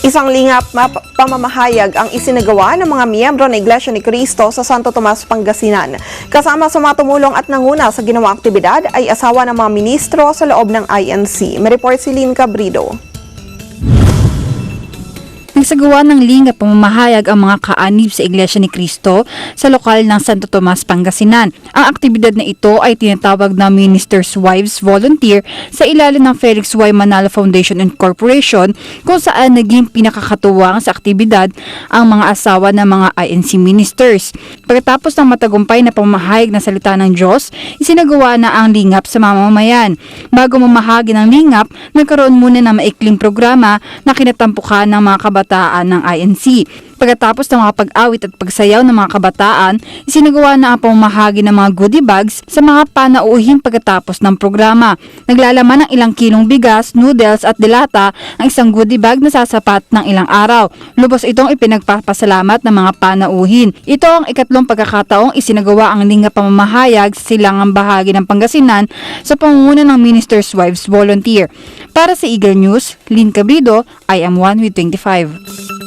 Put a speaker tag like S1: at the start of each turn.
S1: Isang lingap map- pamamahayag ang isinagawa ng mga miyembro ng Iglesia ni Cristo sa Santo Tomas, Pangasinan. Kasama sa mga tumulong at nanguna sa ginawang aktibidad ay asawa ng mga ministro sa loob ng INC. May report si Lynn Cabrido.
S2: Nagsagawa ng linga pamamahayag ang mga kaanib sa Iglesia ni Cristo sa lokal ng Santo Tomas, Pangasinan. Ang aktibidad na ito ay tinatawag na Minister's Wives Volunteer sa ilalim ng Felix Y. Manalo Foundation and Corporation kung saan naging pinakakatuwang sa aktibidad ang mga asawa ng mga INC ministers. Pagkatapos ng matagumpay na pamamahayag na salita ng Diyos, isinagawa na ang lingap sa mamamayan. Bago mamahagi ng lingap, nagkaroon muna ng maikling programa na kinatampukan ng mga kabataan ng INC. Pagkatapos ng mga pag-awit at pagsayaw ng mga kabataan, isinagawa na ang pamamahagi ng mga goodie bags sa mga panauhin pagkatapos ng programa. Naglalaman ng ilang kilong bigas, noodles at dilata ang isang goodie bag na sasapat ng ilang araw. Lubos itong ipinagpapasalamat ng mga panauhin. Ito ang ikatlong pagkakataong isinagawa ang linga pamamahayag sa silangang bahagi ng Pangasinan sa pangunguna ng Minister's Wives Volunteer. Para sa Eagle News, Lynn Cabrido, I am one with 25.